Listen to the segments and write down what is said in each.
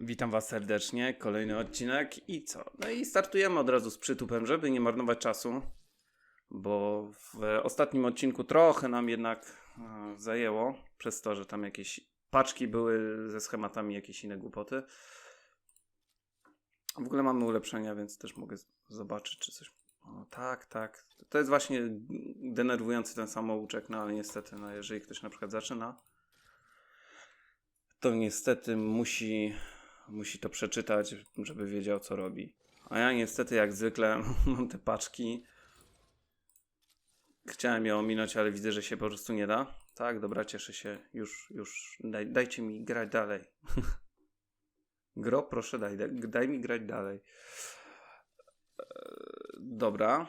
Witam Was serdecznie, kolejny odcinek i co? No i startujemy od razu z przytupem, żeby nie marnować czasu, bo w ostatnim odcinku trochę nam jednak e, zajęło, przez to, że tam jakieś paczki były ze schematami, jakieś inne głupoty. W ogóle mamy ulepszenia, więc też mogę zobaczyć, czy coś... O, tak, tak. To jest właśnie denerwujący ten samouczek, no ale niestety, no jeżeli ktoś na przykład zaczyna, to niestety musi, musi to przeczytać, żeby wiedział, co robi. A ja niestety, jak zwykle, mam te paczki. Chciałem je ominąć, ale widzę, że się po prostu nie da. Tak, dobra, cieszę się. Już, już, daj, dajcie mi grać dalej. Gro, proszę, daj, daj, mi grać dalej. Eee, Dobra.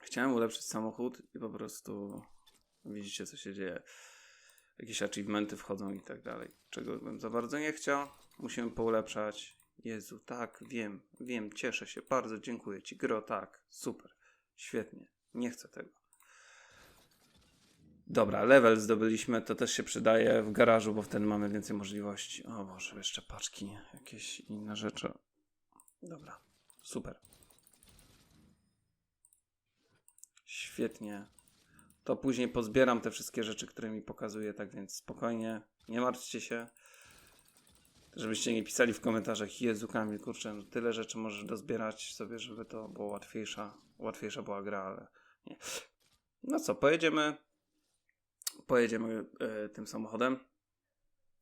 Chciałem ulepszyć samochód i po prostu widzicie, co się dzieje jakieś achievementy wchodzą i tak dalej. Czego bym za bardzo nie chciał. Musimy poulepszać. Jezu, tak, wiem, wiem, cieszę się, bardzo dziękuję Ci, Gro, tak, super, świetnie, nie chcę tego. Dobra, level zdobyliśmy, to też się przydaje w garażu, bo wtedy mamy więcej możliwości. O Boże, jeszcze paczki, jakieś inne rzeczy. Dobra, super. Świetnie, to później pozbieram te wszystkie rzeczy, które mi pokazuje, tak więc spokojnie, nie martwcie się. Żebyście nie pisali w komentarzach, Jezu Kamil, kurczę, no tyle rzeczy możesz dozbierać sobie, żeby to było łatwiejsza, łatwiejsza była gra, ale nie. No co, pojedziemy, pojedziemy e, tym samochodem.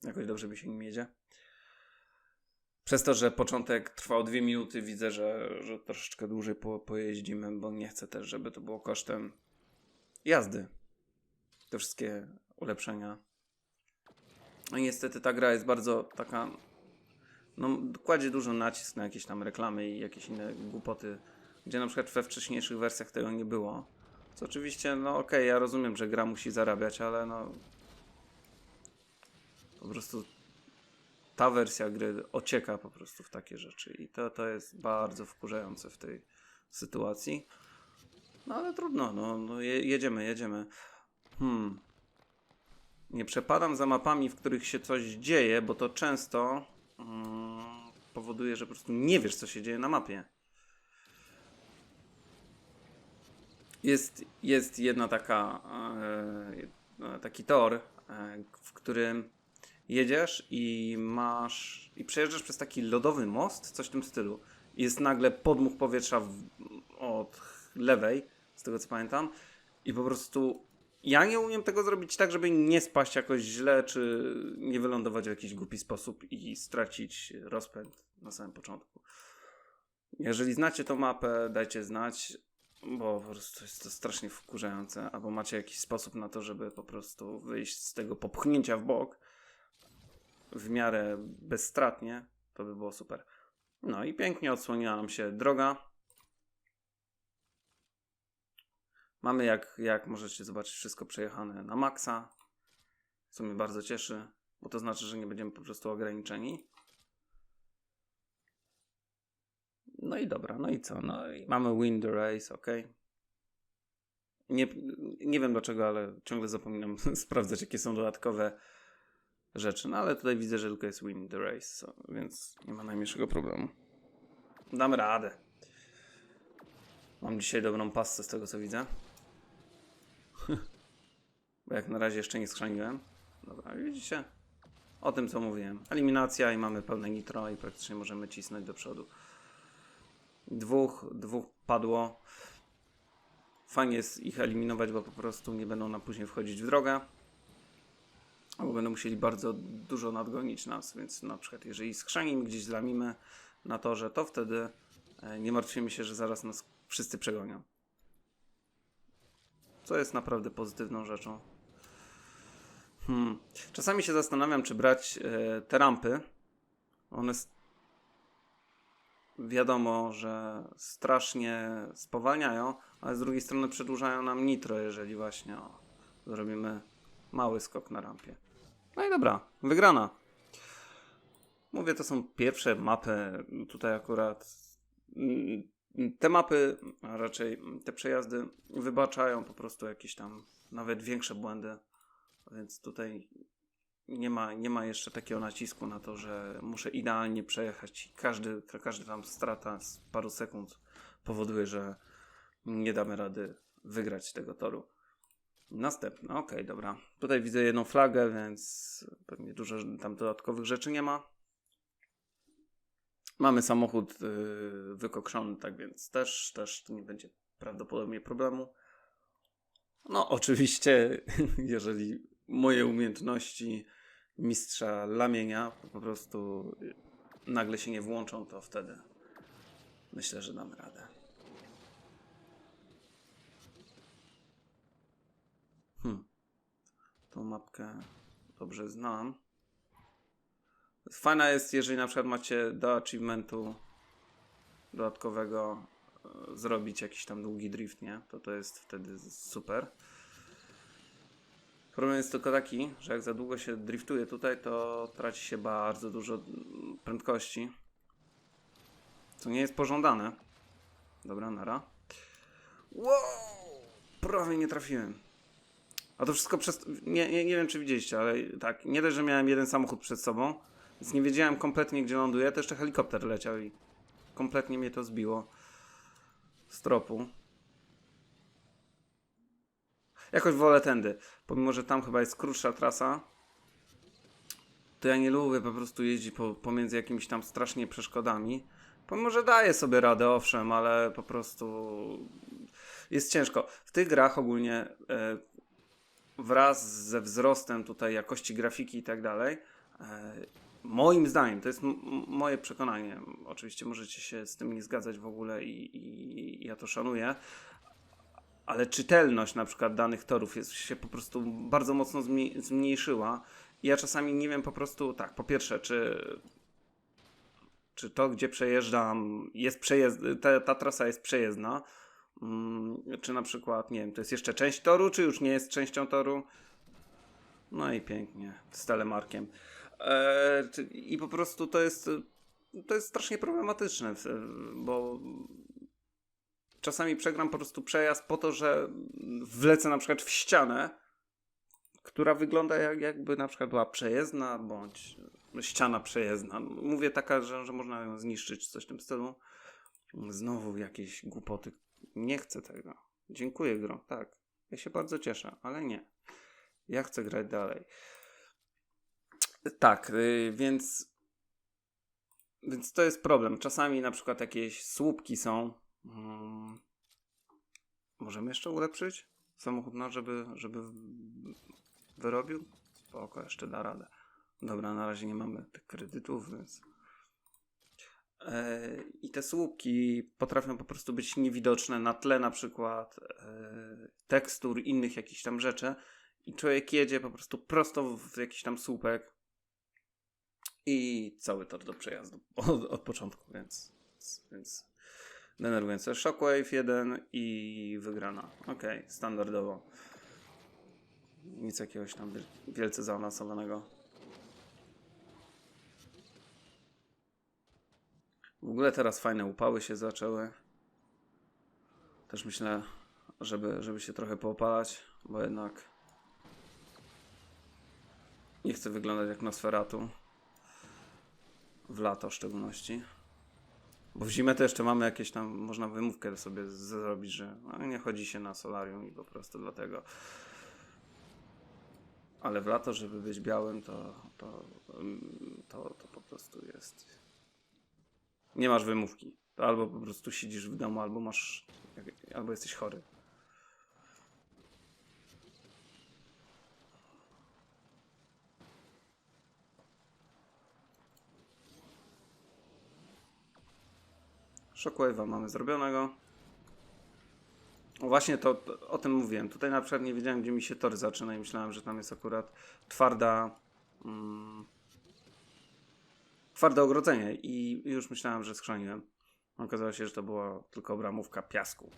Jakoś dobrze mi się nim jedzie. Przez to, że początek trwał dwie minuty, widzę, że, że troszeczkę dłużej po, pojeździmy, bo nie chcę też, żeby to było kosztem jazdy. Te wszystkie ulepszenia. No i niestety ta gra jest bardzo taka. No, kładzie dużo nacisk na jakieś tam reklamy i jakieś inne głupoty, gdzie na przykład we wcześniejszych wersjach tego nie było. Co oczywiście, no okej, ja rozumiem, że gra musi zarabiać, ale no. Po prostu ta wersja gry ocieka po prostu w takie rzeczy i to, to jest bardzo wkurzające w tej sytuacji. No ale trudno, no, no je, jedziemy, jedziemy. Hmm. Nie przepadam za mapami, w których się coś dzieje, bo to często mm, powoduje, że po prostu nie wiesz, co się dzieje na mapie. Jest, jest jedna taka, e, taki tor, e, w którym jedziesz i masz i przejeżdżasz przez taki lodowy most, coś w tym stylu. Jest nagle podmuch powietrza w, od lewej, z tego co pamiętam. I po prostu ja nie umiem tego zrobić tak, żeby nie spaść jakoś źle, czy nie wylądować w jakiś głupi sposób i stracić rozpęd na samym początku. Jeżeli znacie tą mapę, dajcie znać, bo po prostu jest to strasznie wkurzające, albo macie jakiś sposób na to, żeby po prostu wyjść z tego popchnięcia w bok w miarę bezstratnie, to by było super. No i pięknie odsłoniła nam się droga. Mamy, jak, jak możecie zobaczyć, wszystko przejechane na maksa, co mnie bardzo cieszy, bo to znaczy, że nie będziemy po prostu ograniczeni. No i dobra, no i co? No i mamy win the race, ok. Nie, nie wiem dlaczego, ale ciągle zapominam sprawdzać, jakie są dodatkowe rzeczy. No ale tutaj widzę, że tylko jest win the race, so, więc nie ma najmniejszego problemu. Damy radę. Mam dzisiaj dobrą passę z tego co widzę. Bo jak na razie jeszcze nie skrzaniłem. Dobra, widzicie? O tym co mówiłem. Eliminacja i mamy pełne nitro i praktycznie możemy cisnąć do przodu. Dwóch, dwóch padło. Fajnie jest ich eliminować, bo po prostu nie będą nam później wchodzić w drogę. Albo będą musieli bardzo dużo nadgonić nas, więc na przykład jeżeli skrzanimy, gdzieś zlamimy na torze, to wtedy e, nie martwimy się, że zaraz nas wszyscy przegonią. Co jest naprawdę pozytywną rzeczą. Hmm. Czasami się zastanawiam, czy brać e, te rampy. One wiadomo, że strasznie spowalniają, ale z drugiej strony przedłużają nam nitro, jeżeli właśnie o, zrobimy mały skok na rampie. No i dobra, wygrana. Mówię, to są pierwsze mapy. Tutaj akurat mm, te mapy, a raczej te przejazdy wybaczają po prostu jakieś tam nawet większe błędy. Więc tutaj nie ma, nie ma jeszcze takiego nacisku na to, że muszę idealnie przejechać i każdy, każdy tam strata z paru sekund powoduje, że nie damy rady wygrać tego toru. Następny, okej, dobra. Tutaj widzę jedną flagę, więc pewnie dużo tam dodatkowych rzeczy nie ma. Mamy samochód yy, wykokszony, tak więc też, też nie będzie prawdopodobnie problemu. No, oczywiście, jeżeli moje umiejętności mistrza lamienia po prostu nagle się nie włączą, to wtedy myślę, że damy radę. Hmm. Tą mapkę dobrze znam. Fajna jest, jeżeli na przykład macie do achievementu dodatkowego e, zrobić jakiś tam długi drift, nie? To to jest wtedy super. Problem jest tylko taki, że jak za długo się driftuje tutaj, to traci się bardzo dużo mm, prędkości. Co nie jest pożądane. Dobra, nara. Wow! Prawie nie trafiłem. A to wszystko przez. Nie, nie, nie wiem, czy widzieliście, ale tak. Nie dość, że miałem jeden samochód przed sobą, więc nie wiedziałem kompletnie, gdzie ląduję. To jeszcze helikopter leciał i kompletnie mnie to zbiło z tropu. Jakoś wolę tędy. Pomimo, że tam chyba jest krótsza trasa, to ja nie lubię po prostu jeździć po, pomiędzy jakimiś tam strasznie przeszkodami. Pomimo, że daję sobie radę, owszem, ale po prostu jest ciężko. W tych grach ogólnie e, wraz ze wzrostem tutaj jakości grafiki i tak dalej, e, moim zdaniem, to jest moje przekonanie, oczywiście możecie się z tym nie zgadzać w ogóle i, i, ja to szanuję, ale czytelność na przykład danych torów jest, się po prostu bardzo mocno zmniejszyła. Ja czasami nie wiem po prostu, tak, po pierwsze, czy, czy to, gdzie przejeżdżam, jest przejezd, ta, ta trasa jest przejezdna, mm, czy na przykład, nie wiem, to jest jeszcze część toru, czy już nie jest częścią toru. No i pięknie, z telemarkiem. E, I po prostu to jest, to jest strasznie problematyczne, bo czasami przegram po prostu przejazd po to, że wlecę na przykład w ścianę, która wygląda jak, jakby na przykład była przejezdna, bądź ściana przejezdna. Mówię taka, że, że można ją zniszczyć, czy coś w tym stylu. Znowu jakieś głupoty. Nie chcę tego. Dziękuję, gro. Tak. Ja się bardzo cieszę, ale nie. Ja chcę grać dalej. Tak, y, więc więc to jest problem. Czasami na przykład jakieś słupki są. Mm, możemy jeszcze ulepszyć samochód, no, żeby, żeby wyrobił? Spoko, jeszcze da radę. Dobra, na razie nie mamy tych kredytów, więc... E, I te słupki potrafią po prostu być niewidoczne na tle na przykład e, tekstur, innych jakichś tam rzeczy i człowiek jedzie po prostu prosto w jakiś tam słupek i cały tor do przejazdu od, od początku, więc, więc denerwujące. Shockwave 1 i wygrana. Ok, standardowo. Nic jakiegoś tam wiel- wielce zaawansowanego. W ogóle teraz fajne upały się zaczęły. Też myślę, żeby, żeby się trochę poopalać, bo jednak nie chcę wyglądać jak Nosferatu. W lato w szczególności. Bo w zimę to jeszcze mamy jakieś tam, można wymówkę sobie zrobić, że no, nie chodzi się na solarium i po prostu dlatego. Ale w lato, żeby być białym, to, to, mm, to, to po prostu jest. Nie masz wymówki. To albo po prostu siedzisz w domu, albo masz. albo jesteś chory. Shockwave'a mamy zrobionego. Właśnie to, o tym mówiłem. Tutaj na przykład nie wiedziałem, gdzie mi się tor zaczyna i myślałem, że tam jest akurat twarda. Mm, twarde ogrodzenie i już myślałem, że schrzaniłem. Okazało się, że to była tylko obramówka piasku.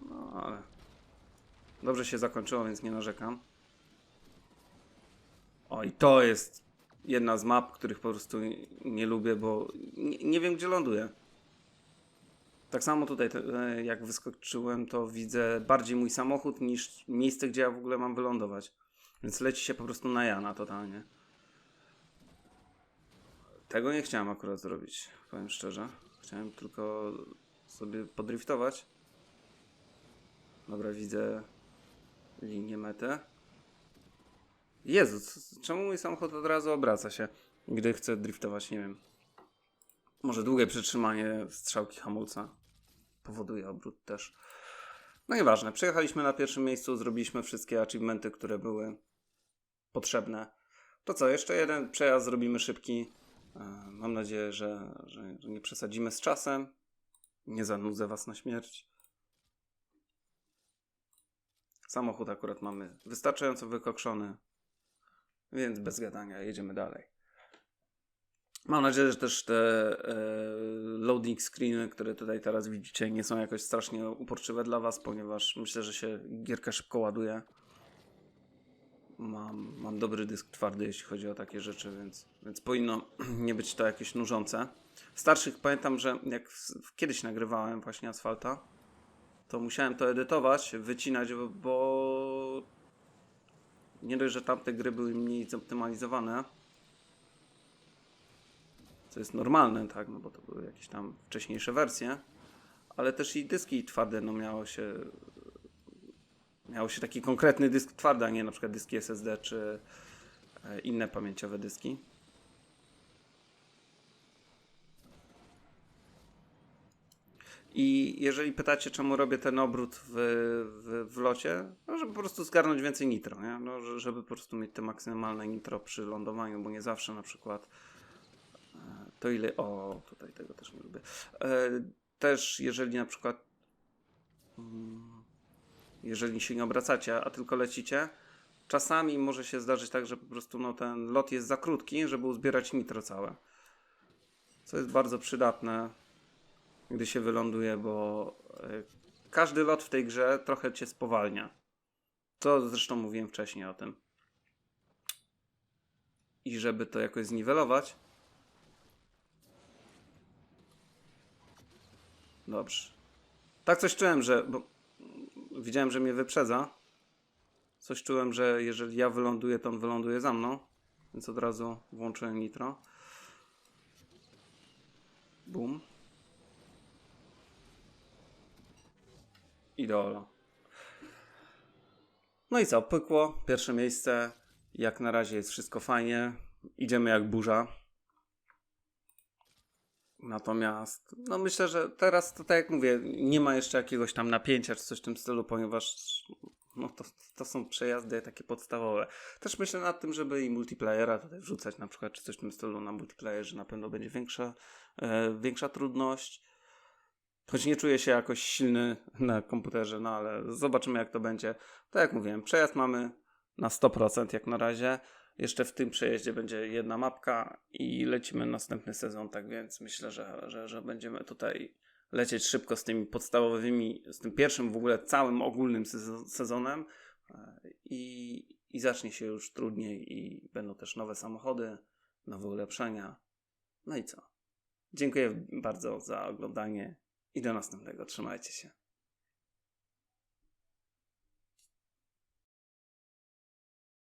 No ale dobrze się zakończyło, więc nie narzekam. O i to jest jedna z map, których po prostu nie lubię, bo nie, nie wiem, gdzie ląduję. Tak samo tutaj, e, jak wyskoczyłem, to widzę bardziej mój samochód niż miejsce, gdzie ja w ogóle mam wylądować. Więc leci się po prostu na Jana totalnie. Tego nie chciałem akurat zrobić, powiem szczerze. Chciałem tylko sobie podriftować. Dobra, widzę linię metę. Jezu, czemu mój samochód od razu obraca się, gdy chcę driftować? Nie wiem. Może długie przytrzymanie strzałki hamulca powoduje obrót też. No nieważne, przejechaliśmy na pierwszym miejscu, zrobiliśmy wszystkie achievementy, które były potrzebne. To co, jeszcze jeden przejazd zrobimy szybki. E, Mam nadzieję, że, że, że nie przesadzimy z czasem. Nie zanudzę was na śmierć. Samochód akurat mamy wystarczająco wykokszony, więc bez gadania jedziemy dalej. Mam nadzieję, że też te e, loading screeny, które tutaj teraz widzicie, nie są jakoś strasznie uporczywe dla Was, ponieważ myślę, że się gierka szybko ładuje. Mam, mam dobry dysk twardy, jeśli chodzi o takie rzeczy, więc, więc powinno nie być to jakieś nużące. Starszych pamiętam, że jak kiedyś nagrywałem właśnie asfalta, to musiałem to edytować, wycinać, bo nie dość, że tamte gry były mniej zoptymalizowane, co jest normalne, tak, no bo to były jakieś tam wcześniejsze wersje, ale też i dyski twarde, no miało się miało się taki konkretny dysk twardy, a nie na przykład dyski SSD czy e, inne pamięciowe dyski. I jeżeli pytacie, czemu robię ten obrót w, w, w locie, no, żeby po prostu zgarnąć więcej nitro, nie? No, że- żeby po prostu mieć te maksymalne nitro przy lądowaniu, bo nie zawsze na przykład to ile... O, tutaj tego też nie lubię. E, też jeżeli na przykład mm, jeżeli się nie obracacie, a tylko lecicie, czasami może się zdarzyć tak, że po prostu no, ten lot jest za krótki, żeby uzbierać nitro całe. Co jest bardzo przydatne, gdy się wyląduje, bo e, każdy lot w tej grze trochę cię spowalnia. To zresztą mówiłem wcześniej o tym. I żeby to jakoś zniwelować. Dobrze. Tak coś czułem, że. Bo widziałem, że mnie wyprzedza. Coś czułem, że jeżeli ja wyląduję, to on wyląduje za mną. Więc od razu włączyłem nitro. Bum. Idolo. No i co? Pykło. Pierwsze miejsce. Jak na razie jest wszystko fajnie. Idziemy jak burza. Natomiast, no myślę, że teraz to tak jak mówię, nie ma jeszcze jakiegoś tam napięcia czy coś w tym stylu, ponieważ no to, to są przejazdy takie podstawowe. Też myślę nad tym, żeby i multiplayera tutaj wrzucać na przykład, czy coś w tym stylu na multiplayerze na pewno będzie większa, e, większa trudność. Choć nie czuję się jakoś silny na komputerze, no ale zobaczymy jak to będzie. Tak jak mówiłem, przejazd mamy na 100% jak na razie. Jeszcze w tym przejeździe będzie jedna mapka i lecimy następny sezon, tak więc myślę, że, że, że będziemy tutaj lecieć szybko z tymi podstawowymi, z tym pierwszym w ogóle całym ogólnym sezo- sezonem e, i, i zacznie się już trudniej i będą też nowe samochody, nowe ulepszenia. No i co? Dziękuję bardzo za oglądanie i do następnego. Trzymajcie się.